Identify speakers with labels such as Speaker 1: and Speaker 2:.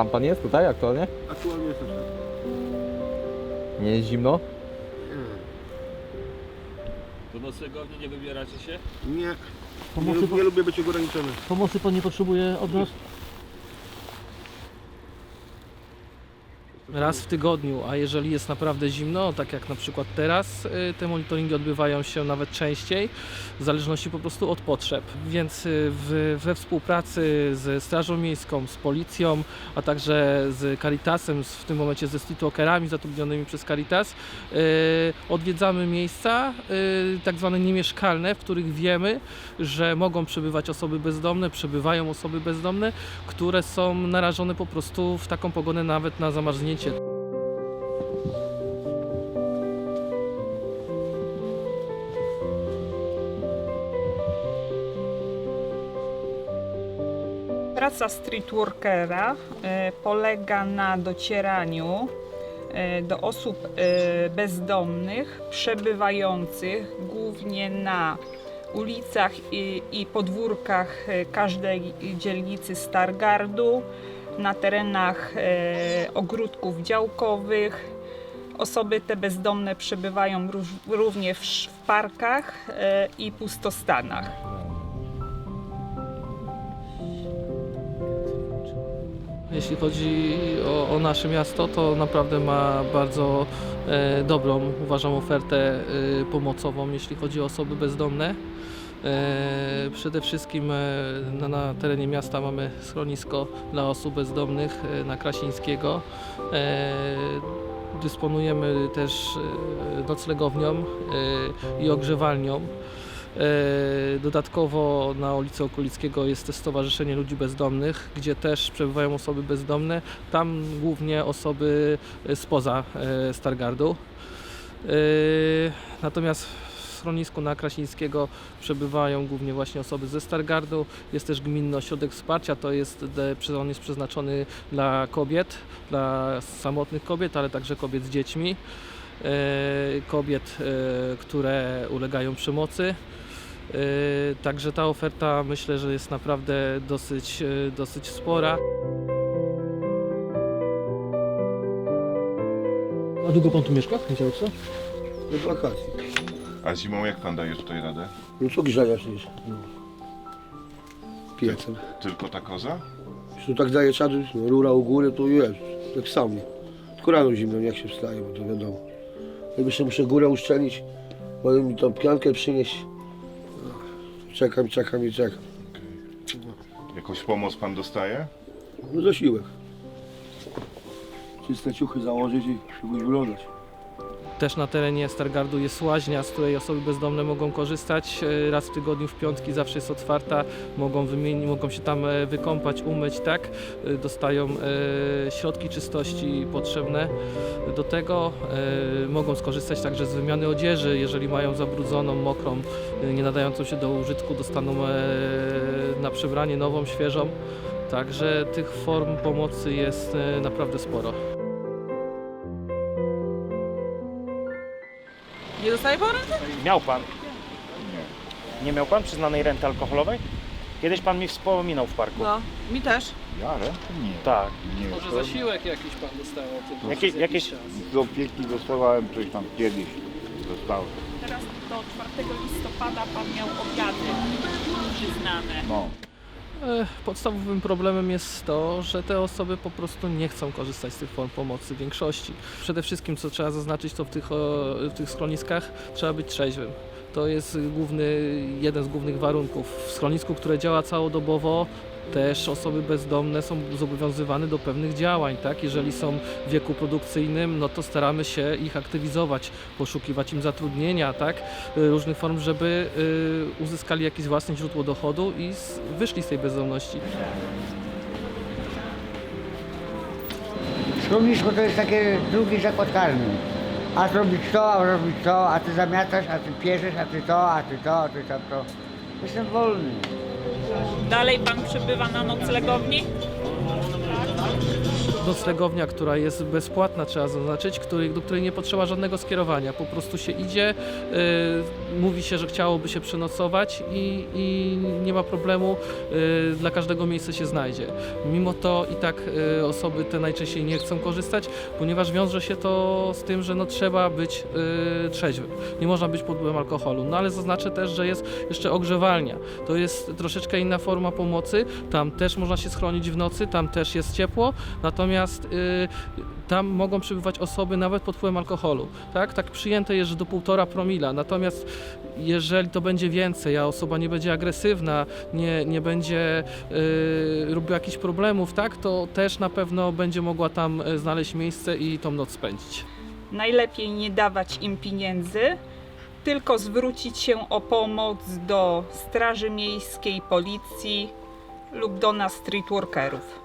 Speaker 1: Sam pan jest tutaj aktualnie?
Speaker 2: Aktualnie jestem sam.
Speaker 1: Nie jest zimno?
Speaker 3: Do noclegowni nie wybieracie się?
Speaker 2: Nie, nie,
Speaker 4: Pomocy,
Speaker 2: lub- nie lubię być ograniczony.
Speaker 4: pomocy pan nie potrzebuje od nas?
Speaker 5: Raz w tygodniu, a jeżeli jest naprawdę zimno, tak jak na przykład teraz, y, te monitoringi odbywają się nawet częściej, w zależności po prostu od potrzeb. Więc y, w, we współpracy ze Strażą Miejską, z Policją, a także z Caritasem, z- w tym momencie ze streetwalkerami zatrudnionymi przez Caritas, y, odwiedzamy miejsca tak zwane niemieszkalne, w których wiemy, że mogą przebywać osoby bezdomne, przebywają osoby bezdomne, które są narażone po prostu w taką pogodę nawet na zamarznięcie.
Speaker 6: Praca streetworkera e, polega na docieraniu e, do osób e, bezdomnych, przebywających głównie na ulicach i, i podwórkach każdej dzielnicy Stargardu, na terenach e, ogródków działkowych. Osoby te bezdomne przebywają również w parkach e, i pustostanach.
Speaker 5: Jeśli chodzi o, o nasze miasto, to naprawdę ma bardzo e, dobrą, uważam, ofertę e, pomocową, jeśli chodzi o osoby bezdomne. E, przede wszystkim e, na, na terenie miasta mamy schronisko dla osób bezdomnych e, na Krasińskiego. Dysponujemy też noclegownią i ogrzewalnią. Dodatkowo na ulicy Okulickiego jest Stowarzyszenie Ludzi Bezdomnych, gdzie też przebywają osoby bezdomne. Tam głównie osoby spoza Stargardu. Natomiast schronisku na Krasińskiego przebywają głównie właśnie osoby ze Stargardu. Jest też gminny ośrodek wsparcia, to jest, on jest przeznaczony dla kobiet, dla samotnych kobiet, ale także kobiet z dziećmi. E, Kobiet, e, które ulegają przemocy. Yy, Także ta oferta myślę, że jest naprawdę dosyć, dosyć spora.
Speaker 4: A długo pan tu mieszka w tym działce?
Speaker 2: Od wakacji.
Speaker 7: A zimą jak pan daje tutaj radę?
Speaker 2: No co grzejesz jest? No. Piecem.
Speaker 7: Tylko ta koza?
Speaker 2: Jeśli tak daje czadu, no, rura u góry, to jest, jak sam. Tylko rano zimno, jak się wstaje, bo to wiadomo. Jak jeszcze muszę górę uszczelnić, mają mi tą piankę przynieść. No, Czekam, czekam i czekam.
Speaker 7: Jakąś pomoc pan dostaje?
Speaker 2: No zasiłek. Czyste ciuchy założyć i się wyglądać.
Speaker 5: Też na terenie Stargardu jest łaźnia, z której osoby bezdomne mogą korzystać. Yy, Raz w tygodniu w piątki zawsze jest otwarta, mogą, wymienić, mogą się tam e, wykąpać, umyć, tak? Yy, Dostają e, środki czystości potrzebne do tego. E, Mogą skorzystać także z wymiany odzieży, jeżeli mają zabrudzoną, mokrą, e, nie nadającą się do użytku, dostaną e, na przebranie nową, świeżą. Także tych form pomocy jest e, naprawdę sporo.
Speaker 6: Nie dostaje pan
Speaker 8: Miał pan? Nie miał pan przyznanej renty alkoholowej? Kiedyś pan mi wspominał w parku.
Speaker 6: No, mi też.
Speaker 7: Ja, ale nie.
Speaker 8: Tak.
Speaker 7: Nie.
Speaker 5: Może zasiłek jakiś pan dostał o tym
Speaker 8: Jakie-
Speaker 5: przez jakiś
Speaker 8: jakieś-
Speaker 5: czas.
Speaker 9: Z opieki dostawałem coś tam kiedyś. Dostałem.
Speaker 6: Teraz do 4 listopada pan miał obiady przyznane.
Speaker 9: No.
Speaker 5: E, Podstawowym problemem jest to, że te osoby po prostu nie chcą korzystać z tych form pomocy w większości. Przede wszystkim, co trzeba zaznaczyć, to w tych, w tych schroniskach trzeba być trzeźwym. To jest główny, jeden z głównych warunków. W schronisku, które działa całodobowo, też osoby bezdomne są zobowiązywane do pewnych działań, tak? Jeżeli są w wieku produkcyjnym, no to staramy się ich aktywizować, poszukiwać im zatrudnienia, tak? Y, Różnych form, żeby y, uzyskali jakieś własne źródło dochodu i wyszli z tej bezdomności.
Speaker 10: Schronisko to jest takie drugi zakład karny. A zrobić to, a robić to, a ty zamiatasz, a ty pieszesz, a ty to, a ty to, a ty tam to. Jestem wolny.
Speaker 6: Dalej pan przebywa na noclegowni?
Speaker 5: noclegownia, która jest bezpłatna, trzeba zaznaczyć, której, do której nie potrzeba żadnego skierowania. Po prostu się idzie, y, mówi się, że chciałoby się przenocować i, i nie ma problemu, y, dla każdego miejsce się znajdzie. Mimo to i tak y, osoby te najczęściej nie chcą korzystać, ponieważ wiąże się to z tym, że no, trzeba być y, trzeźwym. Nie można być pod wpływem alkoholu. No ale zaznaczę też, że jest jeszcze ogrzewalnia. To jest troszeczkę inna forma pomocy. Tam też można się schronić w nocy, tam też jest ciepło, natomiast tam mogą przybywać osoby nawet pod wpływem alkoholu. Tak, tak przyjęte jest, że do półtora promila. Natomiast jeżeli to będzie więcej, a osoba nie będzie agresywna, nie, nie będzie y, robiła jakichś problemów, tak, to też na pewno będzie mogła tam y, znaleźć miejsce i tą noc spędzić.
Speaker 6: Najlepiej nie dawać im pieniędzy, tylko zwrócić się o pomoc do Straży Miejskiej, Policji lub do nas streetworkerów.